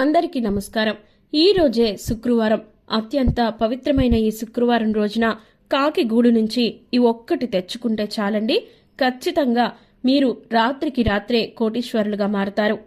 అందరికీ నమస్కారం. ఈ రోజే శుక్రవారం. అత్యంత పవిత్రమైన ఈ శుక్రవారం రోజున కాకి గూడు నుంచి ఈ ఒక్కటి తెచ్చుకుంటే చాలండి. ఖచ్చితంగా మీరు రాత్రికి రాత్రే కోటీశ్వరులుగా మారతారు.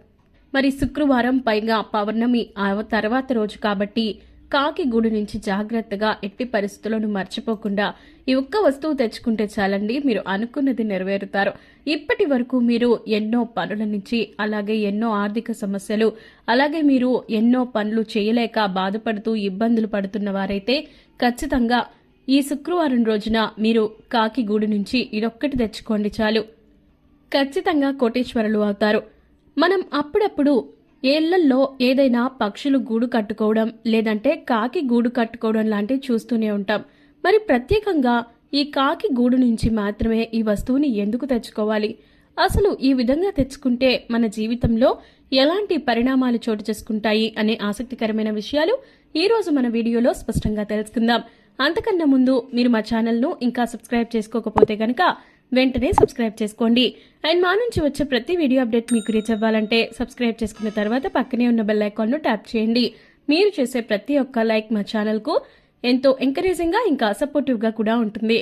మరి శుక్రవారం పైగా పౌర్ణమి ఆ తర్వాత రోజు కాబట్టి కాకి గూడు నుంచి జాగ్రత్తగా ఎట్టి పరిస్థితులను మర్చిపోకుండా ఈ ఒక్క వస్తువు తెచ్చుకుంటే చాలండి మీరు అనుకున్నది నెరవేరుతారు. ఇప్పటి వరకు మీరు ఎన్నో పనుల నుంచి అలాగే ఎన్నో ఆర్థిక సమస్యలు అలాగే మీరు ఎన్నో పనులు చేయలేక బాధపడుతూ ఇబ్బందులు పడుతున్న వారైతే ఖచ్చితంగా ఈ శుక్రవారం రోజున మీరు కాకి గూడు నుంచి ఇదొక్కటి తెచ్చుకోండి చాలు. ఖచ్చితంగా కోటేశ్వరులు అవుతారు. మనం అప్పుడప్పుడు ఏళ్ళల్లో ఏదైనా పక్షులు గూడు కట్టుకోవడం లేదంటే కాకి గూడు కట్టుకోవడం లాంటివి చూస్తూనే ఉంటాం. మరి ప్రత్యేకంగా ఈ కాకి గూడు నుంచి మాత్రమే ఈ వస్తువుని ఎందుకు తెచ్చుకోవాలి? అసలు ఈ విధంగా తెచ్చుకుంటే మన జీవితంలో ఎలాంటి పరిణామాలు చోటు చేసుకుంటాయి అనే ఆసక్తికరమైన విషయాలు ఈరోజు మన వీడియోలో స్పష్టంగా తెలుసుకుందాం. అంతకన్నా ముందు మీరు మా ఛానల్ను ఇంకా సబ్స్క్రైబ్ చేసుకోకపోతే గనక వెంటనే సబ్స్క్రైబ్ చేసుకోండి. అండ్ మా నుంచి వచ్చే ప్రతి వీడియో అప్డేట్ మీకు రీచ్ అవ్వాలంటే సబ్స్క్రైబ్ చేసుకున్న తర్వాత పక్కనే ఉన్న బెల్ ఐకాన్ను ట్యాప్ చేయండి. మీరు చేసే ప్రతి ఒక్క లైక్ మా ఛానల్కు ఎంతో ఎంకరేజింగ్గా ఇంకా సపోర్టివ్గా కూడా ఉంటుంది.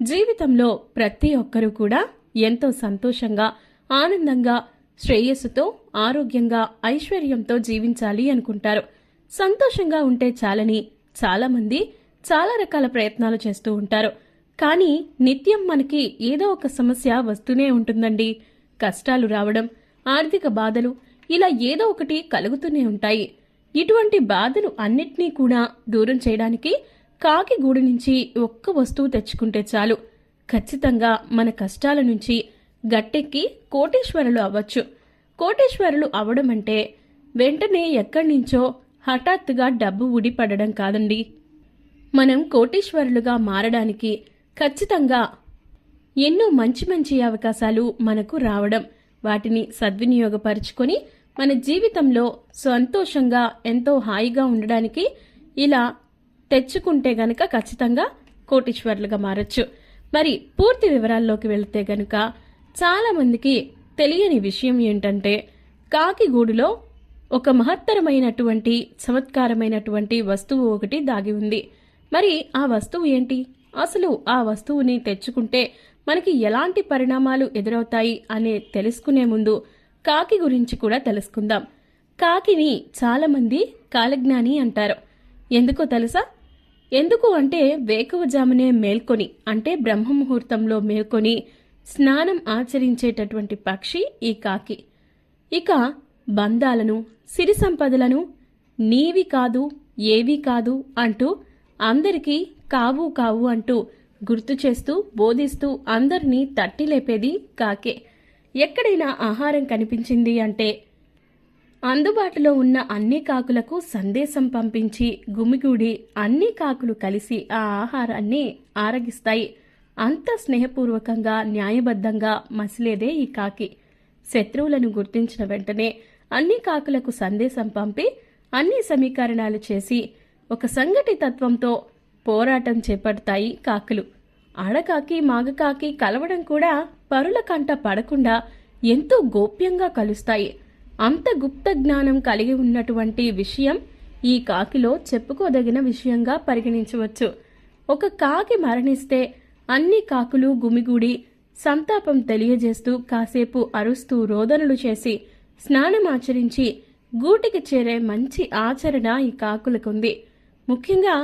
జీవితంలో ప్రతి ఒక్కరూ కూడా ఎంతో సంతోషంగా ఆనందంగా శ్రేయస్సుతో ఆరోగ్యంగా ఐశ్వర్యంతో జీవించాలి అనుకుంటారు. సంతోషంగా ఉంటే చాలని చాలామంది చాలా రకాల ప్రయత్నాలు చేస్తూ ఉంటారు. కానీ నిత్యం మనకి ఏదో ఒక సమస్య వస్తూనే ఉంటుందండి. కష్టాలు రావడం ఆర్థిక బాధలు ఇలా ఏదో ఒకటి కలుగుతూనే ఉంటాయి. ఇటువంటి బాధలు అన్నిటినీ కూడా దూరం చేయడానికి కాకి గూడు నుంచి ఒక్క వస్తువు తెచ్చుకుంటే చాలు. ఖచ్చితంగా మన కష్టాల నుంచి గట్టెక్కి కోటేశ్వరులు అవ్వచ్చు. కోటేశ్వరులు అవడం అంటే వెంటనే ఎక్కడి నుంచో హఠాత్తుగా డబ్బు ఉడిపడడం కాదండి. మనం కోటేశ్వరులుగా మారడానికి ఖచ్చితంగా ఎన్నో మంచి మంచి అవకాశాలు మనకు రావడం వాటిని సద్వినియోగపరుచుకొని మన జీవితంలో సంతోషంగా ఎంతో హాయిగా ఉండడానికి ఇలా తెచ్చుకుంటే గనక ఖచ్చితంగా కోటీశ్వర్లుగా మారచ్చు. మరి పూర్తి వివరాల్లోకి వెళితే గనుక చాలామందికి తెలియని విషయం ఏంటంటే కాకిగూడులో ఒక మహత్తరమైనటువంటి చమత్కారమైనటువంటి వస్తువు ఒకటి దాగి ఉంది. మరి ఆ వస్తువు ఏంటి? అసలు ఆ వస్తువుని తెచ్చుకుంటే మనకి ఎలాంటి పరిణామాలు ఎదురవుతాయి అనే తెలుసుకునే ముందు కాకి గురించి కూడా తెలుసుకుందాం. కాకిని చాలామంది కాలజ్ఞాని అంటారు. ఎందుకో తెలుసా? ఎందుకు అంటే వేకువజామునే మేల్కొని అంటే బ్రహ్మముహూర్తంలో మేల్కొని స్నానం ఆచరించేటటువంటి పక్షి ఈ కాకి. ఇక బంధాలను సిరి సంపదలను నీవి కాదు ఏవి కాదు అంటూ అందరికీ కావు కావు అంటూ గుర్తు చేస్తూ బోధిస్తూ అందరినీ తట్టి లేపేది కాకే. ఎక్కడైనా ఆహారం కనిపించింది అంటే అందుబాటులో ఉన్న అన్ని కాకులకు సందేశం పంపించి గుమిగూడి అన్ని కాకులు కలిసి ఆ ఆహారాన్ని ఆరగిస్తాయి. అంత స్నేహపూర్వకంగా న్యాయబద్ధంగా మసిలేదే ఈ కాకి. శత్రువులను గుర్తించిన వెంటనే అన్ని కాకులకు సందేశం పంపి అన్ని సమీకరణాలు చేసి ఒక సంఘటి తత్వంతో పోరాటం చేపడతాయి కాకులు. ఆడకాకి మాగకాకి కలవడం కూడా పరుల కంట పడకుండా ఎంతో గోప్యంగా కలుస్తాయి. అంత గుప్త జ్ఞానం కలిగి ఉన్నటువంటి విషయం ఈ కాకిలో చెప్పుకోదగిన విషయంగా పరిగణించవచ్చు. ఒక కాకి మరణిస్తే అన్ని కాకులు గుమిగూడి సంతాపం తెలియజేస్తూ కాసేపు అరుస్తూ రోదనలు చేసి స్నానమాచరించి గూటికి చేరే మంచి ఆచరణ ఈ కాకులకుంది. ముఖ్యంగా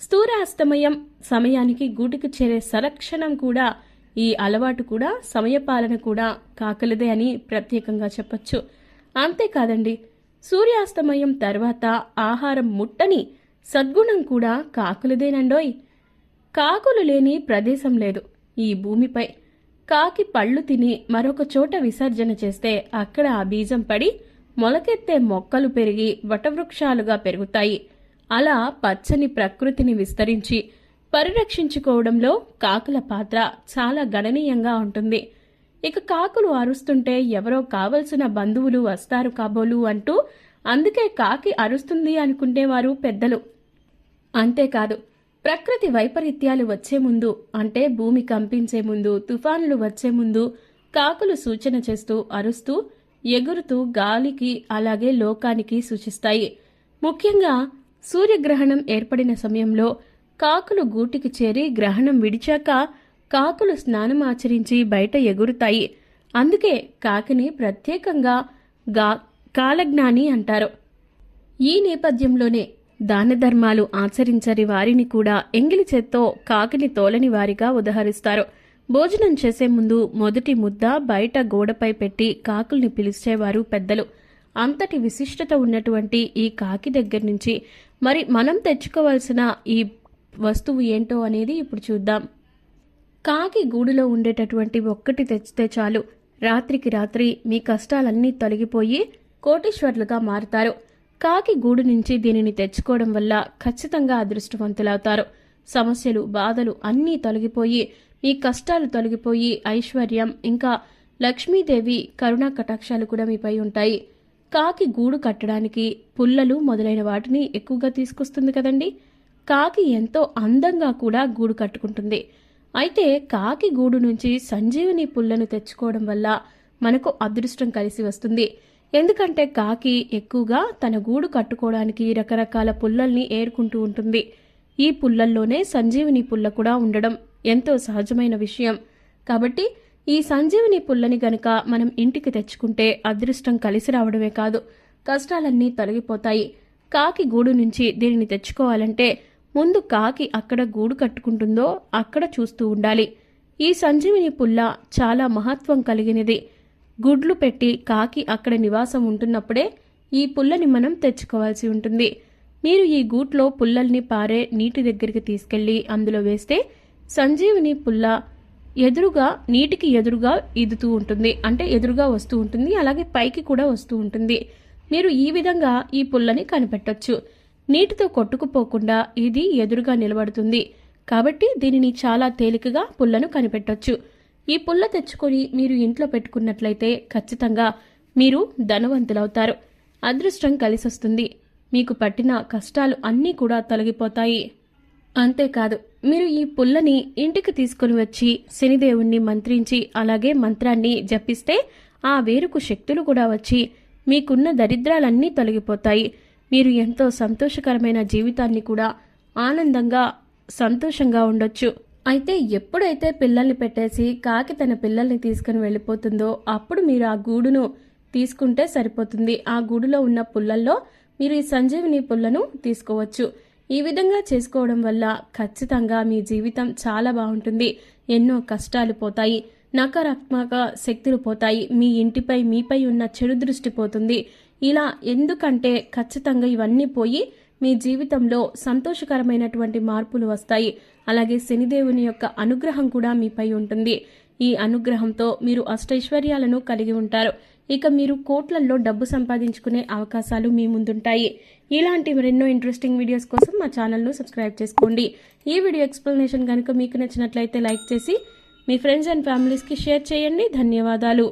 స్థూరాస్తమయం సమయానికి గూటికి చేరే సంరక్షణం కూడా ఈ అలవాటు కూడా సమయపాలన కూడా కాకలదే అని ప్రత్యేకంగా చెప్పచ్చు. అంతేకాదండి సూర్యాస్తమయం తర్వాత ఆహారం ముట్టని సద్గుణం కూడా కాకులదేనండోయ్. కాకులు లేని ప్రదేశం లేదు ఈ భూమిపై. కాకి పళ్ళు తిని మరొక చోట విసర్జన చేస్తే అక్కడ ఆ బీజం పడి మొలకెత్తే మొక్కలు పెరిగి వటవృక్షాలుగా పెరుగుతాయి. అలా పచ్చని ప్రకృతిని విస్తరించి పరిరక్షించుకోవడంలో కాకుల పాత్ర చాలా గణనీయంగా ఉంటుంది. ఇక కాకులు అరుస్తుంటే ఎవరో కావలసిన బంధువులు వస్తారు కాబోలు అంటూ అందుకే కాకి అరుస్తుంది అనుకునేవారు పెద్దలు. అంతేకాదు ప్రకృతి వైపరీత్యాలు వచ్చే ముందు అంటే భూమి కంపించే ముందు తుఫానులు వచ్చే ముందు కాకులు సూచన చేస్తూ అరుస్తూ ఎగురుతూ గాలికి అలాగే లోకానికి సూచిస్తాయి. ముఖ్యంగా సూర్యగ్రహణం ఏర్పడిన సమయంలో కాకులు గూటికి చేరి గ్రహణం విడిచాక కాకులు స్నానం ఆచరించి బయట ఎగురుతాయి. అందుకే కాకిని ప్రత్యేకంగా గా కాలజ్ఞాని అంటారు. ఈ నేపథ్యంలోనే దాన ధర్మాలు ఆచరించని వారిని కూడా ఎంగిలి చేత్తో కాకిని తోలని వారిగా ఉదహరిస్తారు. భోజనం చేసే ముందు మొదటి ముద్ద బయట గోడపై పెట్టి కాకుల్ని పిలిచేవారు పెద్దలు. అంతటి విశిష్టత ఉన్నటువంటి ఈ కాకి దగ్గర నుంచి మరి మనం తెచ్చుకోవాల్సిన ఈ వస్తువు ఏంటో అనేది ఇప్పుడు చూద్దాం. కాకి గూడులో ఉండేటటువంటి ఒక్కటి తెచ్చితే చాలు. రాత్రికి రాత్రి మీ కష్టాలన్నీ తొలగిపోయి కోటీశ్వర్లుగా మారుతారు. కాకి గూడు నుంచి దీనిని తెచ్చుకోవడం వల్ల ఖచ్చితంగా అదృష్టవంతులవుతారు. సమస్యలు బాధలు అన్నీ తొలగిపోయి మీ కష్టాలు తొలగిపోయి ఐశ్వర్యం ఇంకా లక్ష్మీదేవి కరుణా కటాక్షాలు కూడా మీపై ఉంటాయి. కాకి గూడు కట్టడానికి పుల్లలు మొదలైన వాటిని ఎక్కువగా తీసుకొస్తుంది కదండి. కాకి ఎంతో అందంగా కూడా గూడు కట్టుకుంటుంది. అయితే కాకి గూడు నుంచి సంజీవిని పుల్లను తెచ్చుకోవడం వల్ల మనకు అదృష్టం కలిసి వస్తుంది. ఎందుకంటే కాకి ఎక్కువగా తన గూడు కట్టుకోవడానికి రకరకాల పుల్లల్ని ఏరుకుంటూ ఉంటుంది. ఈ పుల్లల్లోనే సంజీవిని పుల్ల కూడా ఉండడం ఎంతో సహజమైన విషయం. కాబట్టి ఈ సంజీవిని పుల్లని గనుక మనం ఇంటికి తెచ్చుకుంటే అదృష్టం కలిసి రావడమే కాదు కష్టాలన్నీ తొలగిపోతాయి. కాకి గూడు నుంచి దీనిని తెచ్చుకోవాలంటే ముందు కాకి అక్కడ గూడు కట్టుకుంటుందో అక్కడ చూస్తూ ఉండాలి. ఈ సంజీవిని పుల్ల చాలా మహత్వం కలిగినది. గుడ్లు పెట్టి కాకి అక్కడ నివాసం ఉంటున్నప్పుడే ఈ పుల్లని మనం తెచ్చుకోవాల్సి ఉంటుంది. మీరు ఈ గూట్లో పుల్లల్ని పారే నీటి దగ్గరికి తీసుకెళ్ళి అందులో వేస్తే సంజీవిని పుల్ల ఎదురుగా నీటికి ఎదురుగా ఈదుతూ ఉంటుంది. అంటే ఎదురుగా వస్తూ ఉంటుంది. అలాగే పైకి కూడా వస్తూ ఉంటుంది. మీరు ఈ విధంగా ఈ పుల్లని కనిపెట్టొచ్చు. నీటితో కొట్టుకుపోకుండా ఇది ఎదురుగా నిలబడుతుంది. కాబట్టి దీనిని చాలా తేలికగా పుల్లను కనిపెట్టొచ్చు. ఈ పుల్ల తెచ్చుకొని మీరు ఇంట్లో పెట్టుకున్నట్లయితే ఖచ్చితంగా మీరు ధనవంతులవుతారు. అదృష్టం కలిసొస్తుంది. మీకు పట్టిన కష్టాలు అన్నీ కూడా తొలగిపోతాయి. అంతేకాదు మీరు ఈ పుల్లని ఇంటికి తీసుకుని వచ్చి శనిదేవుణ్ణి మంత్రించి అలాగే మంత్రాన్ని జపిస్తే ఆ వేరుకు శక్తులు కూడా వచ్చి మీకున్న దరిద్రాలన్నీ తొలగిపోతాయి. మీరు ఎంతో సంతోషకరమైన జీవితాన్ని కూడా ఆనందంగా సంతోషంగా ఉండొచ్చు. అయితే ఎప్పుడైతే పిల్లల్ని పెట్టేసి కాకి తన పిల్లల్ని తీసుకుని వెళ్ళిపోతుందో అప్పుడు మీరు ఆ గూడును తీసుకుంటే సరిపోతుంది. ఆ గూడులో ఉన్న పుల్లల్లో మీరు ఈ సంజీవిని పుల్లను తీసుకోవచ్చు. ఈ విధంగా చేసుకోవడం వల్ల ఖచ్చితంగా మీ జీవితం చాలా బాగుంటుంది. ఎన్నో కష్టాలు పోతాయి. నకారాత్మక శక్తులు పోతాయి. మీ ఇంటిపై మీపై ఉన్న చెడు దృష్టి పోతుంది. ఇలా ఎందుకంటే ఖచ్చితంగా ఇవన్నీ పోయి మీ జీవితంలో సంతోషకరమైనటువంటి మార్పులు వస్తాయి. అలాగే శనిదేవుని యొక్క అనుగ్రహం కూడా మీపై ఉంటుంది. ఈ అనుగ్రహంతో మీరు అష్టైశ్వర్యాలను కలిగి ఉంటారు. ఇక మీరు కోట్లల్లో డబ్బు సంపాదించుకునే అవకాశాలు మీ ముందుంటాయి. ఇలాంటి మరెన్నో ఇంట్రెస్టింగ్ వీడియోస్ కోసం మా ఛానల్ను సబ్స్క్రైబ్ చేసుకోండి. ఈ వీడియో ఎక్స్ప్లెనేషన్ కనుక మీకు నచ్చినట్లయితే లైక్ చేసి మీ ఫ్రెండ్స్ అండ్ ఫ్యామిలీస్కి షేర్ చేయండి. ధన్యవాదాలు.